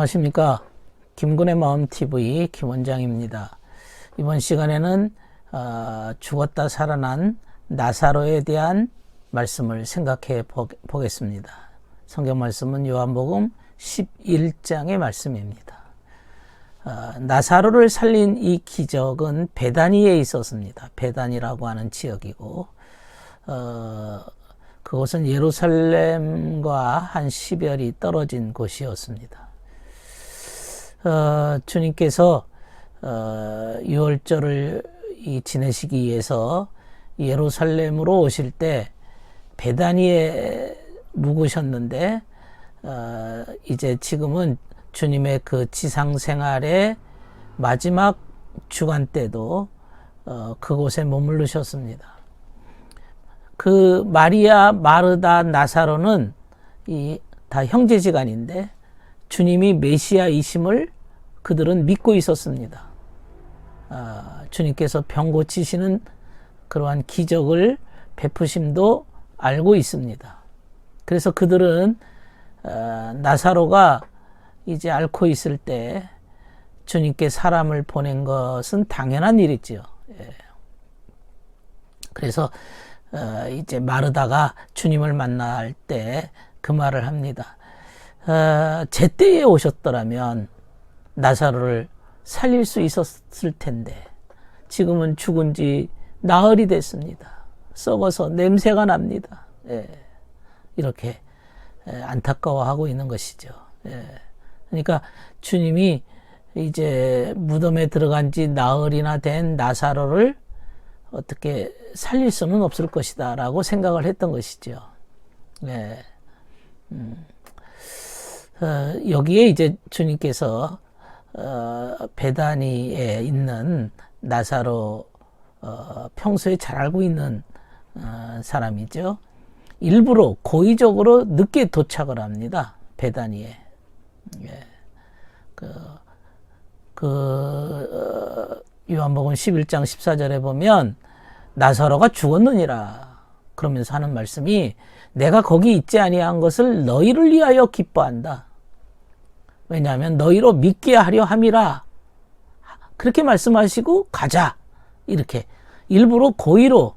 안녕하십니까. 김군의 마음TV 김 원장입니다. 이번 시간에는 어, 죽었다 살아난 나사로에 대한 말씀을 생각해 보, 보겠습니다. 성경 말씀은 요한복음 11장의 말씀입니다. 어, 나사로를 살린 이 기적은 베다니에 있었습니다. 베다니라고 하는 지역이고 어, 그곳은 예루살렘과 한 10여리 떨어진 곳이었습니다. 어, 주님께서 어, 6월절을 이 지내시기 위해서 예루살렘으로 오실 때 베다니에 묵으셨는데 어, 이제 지금은 주님의 그 지상 생활의 마지막 주간 때도 어, 그곳에 머무르셨습니다. 그 마리아, 마르다, 나사로는 이 다 형제지간인데 주님이 메시아이심을 그들은 믿고 있었습니다. 아, 주님께서 병 고치시는 그러한 기적을 베푸심도 알고 있습니다. 그래서 그들은 어, 나사로가 이제 앓고 있을 때 주님께 사람을 보낸 것은 당연한 일이지요. 예. 그래서 어, 이제 마르다가 주님을 만날 때 그 말을 합니다. 어, 제때에 오셨더라면 나사로를 살릴 수 있었을 텐데 지금은 죽은 지 나흘이 됐습니다. 썩어서 냄새가 납니다. 예. 이렇게 예, 안타까워하고 있는 것이죠. 예. 그러니까 주님이 이제 무덤에 들어간 지 나흘이나 된 나사로를 어떻게 살릴 수는 없을 것이다라고 생각을 했던 것이죠. 예. 음. 어, 여기에 이제 주님께서 어, 베다니에 있는 나사로 어, 평소에 잘 알고 있는 어, 사람이죠. 일부러 고의적으로 늦게 도착을 합니다. 베다니에. 예. 그, 그, 어, 요한복음 11장 14절에 보면 나사로가 죽었느니라. 그러면서 하는 말씀이 내가 거기 있지 아니한 것을 너희를 위하여 기뻐한다. 왜냐하면 너희로 믿게 하려 함이라. 그렇게 말씀하시고 가자. 이렇게 일부러 고의로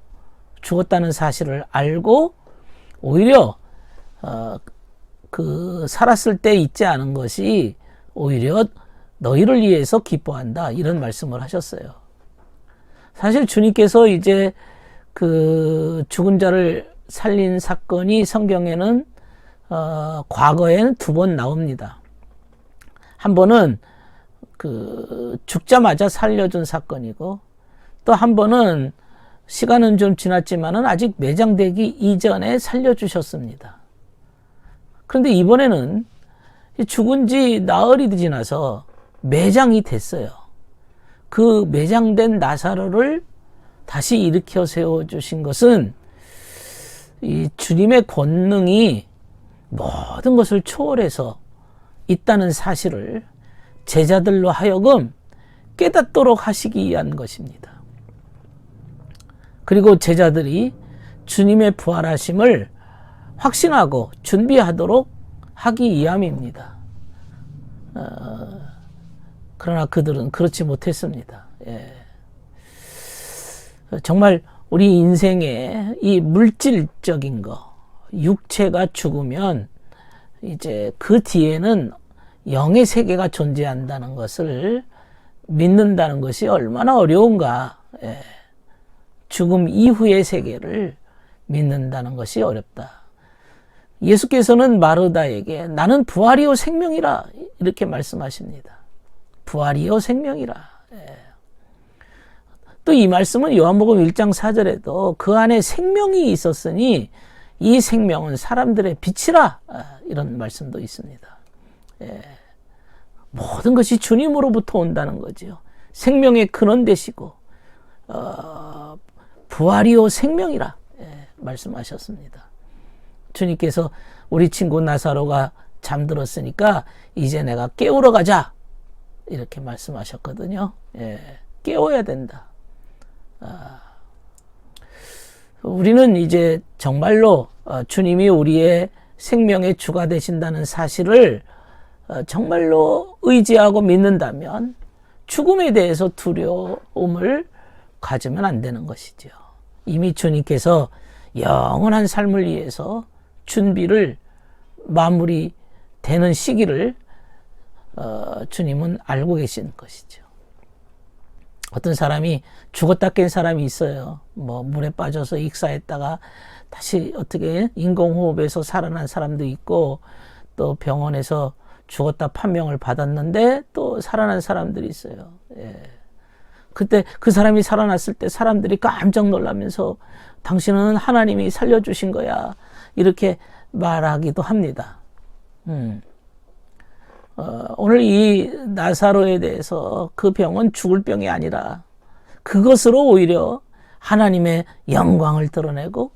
죽었다는 사실을 알고 오히려 어, 그 살았을 때 있지 않은 것이 오히려 너희를 위해서 기뻐한다 이런 말씀을 하셨어요. 사실 주님께서 이제 그 죽은 자를 살린 사건이 성경에는 어, 과거에는 두 번 나옵니다. 한 번은 그 죽자마자 살려준 사건이고 또 한 번은 시간은 좀 지났지만은 아직 매장되기 이전에 살려주셨습니다. 그런데 이번에는 죽은 지 나흘이 지나서 매장이 됐어요. 그 매장된 나사로를 다시 일으켜 세워 주신 것은 이 주님의 권능이 모든 것을 초월해서 있다는 사실을 제자들로 하여금 깨닫도록 하시기 위한 것입니다. 그리고 제자들이 주님의 부활하심을 확신하고 준비하도록 하기 위함입니다. 어, 그러나 그들은 그렇지 못했습니다. 예. 정말 우리 인생에 이 물질적인 거, 육체가 죽으면 이제 그 뒤에는 영의 세계가 존재한다는 것을 믿는다는 것이 얼마나 어려운가. 예. 죽음 이후의 세계를 믿는다는 것이 어렵다. 예수께서는 마르다에게 나는 부활이요 생명이라 이렇게 말씀하십니다. 부활이요 생명이라. 예. 또이 말씀은 요한복음 1장 4절에도 그 안에 생명이 있었으니 이 생명은 사람들의 빛이라 아, 이런 말씀도 있습니다. 예. 모든 것이 주님으로부터 온다는 거죠. 생명의 근원 되시고 어, 부활이요 생명이라 예, 말씀하셨습니다. 주님께서 우리 친구 나사로가 잠들었으니까 이제 내가 깨우러 가자 이렇게 말씀하셨거든요. 예, 깨워야 된다. 아, 우리는 이제 정말로 어, 주님이 우리의 생명의 주가 되신다는 사실을 어, 정말로 의지하고 믿는다면 죽음에 대해서 두려움을 가지면 안 되는 것이죠. 이미 주님께서 영원한 삶을 위해서 준비를 마무리 되는 시기를 어, 주님은 알고 계시는 것이죠. 어떤 사람이 죽었다 깬 사람이 있어요. 뭐 물에 빠져서 익사했다가 다시 어떻게 인공호흡에서 살아난 사람도 있고 또 병원에서 죽었다 판명을 받았는데 또 살아난 사람들이 있어요. 예. 그때 그 사람이 살아났을 때 사람들이 깜짝 놀라면서 당신은 하나님이 살려주신 거야. 이렇게 말하기도 합니다. 음. 어, 오늘 이 나사로에 대해서 그 병은 죽을 병이 아니라 그것으로 오히려 하나님의 영광을 드러내고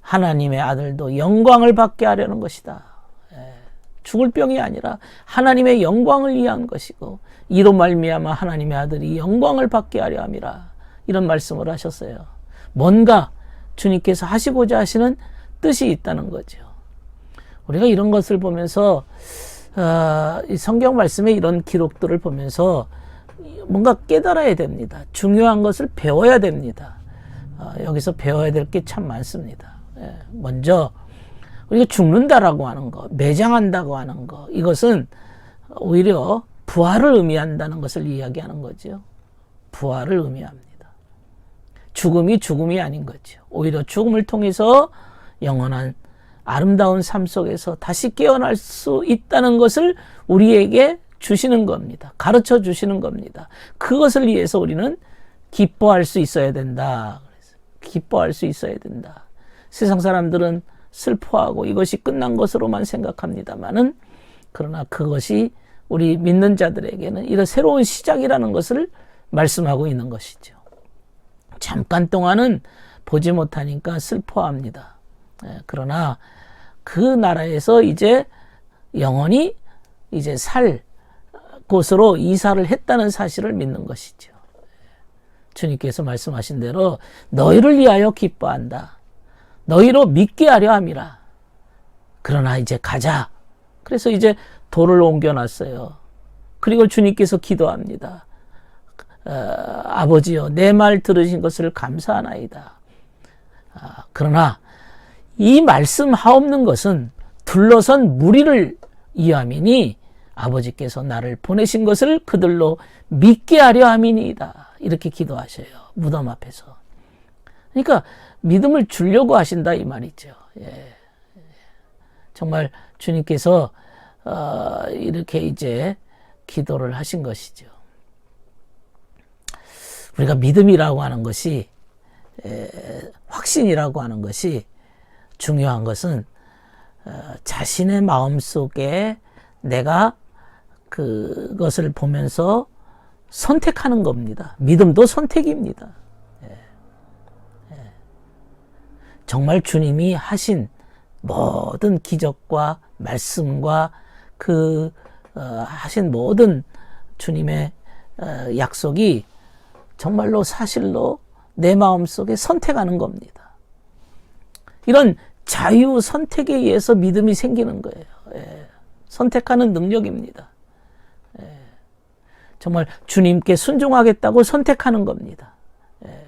하나님의 아들도 영광을 받게 하려는 것이다. 예, 죽을 병이 아니라 하나님의 영광을 위한 것이고 이로 말미암아 하나님의 아들이 영광을 받게 하려 함이라 이런 말씀을 하셨어요. 뭔가 주님께서 하시고자 하시는 뜻이 있다는 거죠. 우리가 이런 것을 보면서 어, 이 성경 말씀의 이런 기록들을 보면서 뭔가 깨달아야 됩니다. 중요한 것을 배워야 됩니다. 어, 여기서 배워야 될 게 참 많습니다. 예, 먼저 우리가 죽는다라고 하는 거, 매장한다고 하는 거, 이것은 오히려 부활을 의미한다는 것을 이야기하는 거죠. 부활을 의미합니다. 죽음이 죽음이 아닌 거죠. 오히려 죽음을 통해서 영원한 아름다운 삶 속에서 다시 깨어날 수 있다는 것을 우리에게 주시는 겁니다. 가르쳐 주시는 겁니다. 그것을 위해서 우리는 기뻐할 수 있어야 된다. 기뻐할 수 있어야 된다. 세상 사람들은 슬퍼하고 이것이 끝난 것으로만 생각합니다만은 그러나 그것이 우리 믿는 자들에게는 이런 새로운 시작이라는 것을 말씀하고 있는 것이죠. 잠깐 동안은 보지 못하니까 슬퍼합니다. 예, 그러나 그 나라에서 이제 영원히 이제 살 곳으로 이사를 했다는 사실을 믿는 것이죠. 주님께서 말씀하신 대로 너희를 위하여 기뻐한다. 너희로 믿게 하려 함이라. 그러나 이제 가자. 그래서 이제 돌을 옮겨놨어요. 그리고 주님께서 기도합니다. 어, 아버지여, 내 말 들으신 것을 감사하나이다. 아, 그러나 이 말씀 하옵는 것은 둘러선 무리를 이함이니 아버지께서 나를 보내신 것을 그들로 믿게 하려 함이니이다. 이렇게 기도하셔요. 무덤 앞에서. 그러니까 믿음을 주려고 하신다 이 말이죠. 예. 정말 주님께서 어, 이렇게 이제 기도를 하신 것이죠. 우리가 믿음이라고 하는 것이 에, 확신이라고 하는 것이 중요한 것은 어, 자신의 마음 속에 내가 그것을 보면서 선택하는 겁니다. 믿음도 선택입니다. 예. 예. 정말 주님이 하신 모든 기적과 말씀과 그 어, 하신 모든 주님의 어, 약속이 정말로 사실로 내 마음 속에 선택하는 겁니다. 이런 자유 선택에 의해서 믿음이 생기는 거예요. 예. 선택하는 능력입니다. 예. 정말 주님께 순종하겠다고 선택하는 겁니다. 예.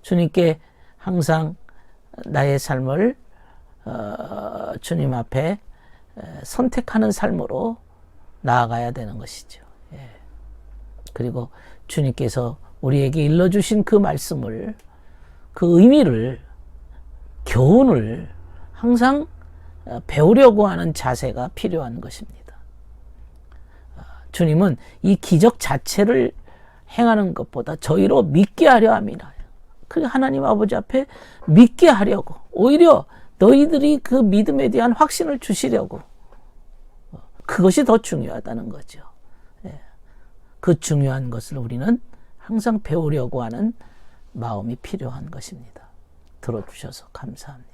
주님께 항상 나의 삶을 어, 주님 앞에 선택하는 삶으로 나아가야 되는 것이죠. 예. 그리고 주님께서 우리에게 일러주신 그 말씀을 그 의미를 교훈을 항상 어, 배우려고 하는 자세가 필요한 것입니다. 어, 주님은 이 기적 자체를 행하는 것보다 저희로 믿게 하려 합니다. 그 하나님 아버지 앞에 믿게 하려고 오히려 너희들이 그 믿음에 대한 확신을 주시려고 어, 그것이 더 중요하다는 거죠. 예. 그 중요한 것을 우리는 항상 배우려고 하는 마음이 필요한 것입니다. 들어주셔서 감사합니다.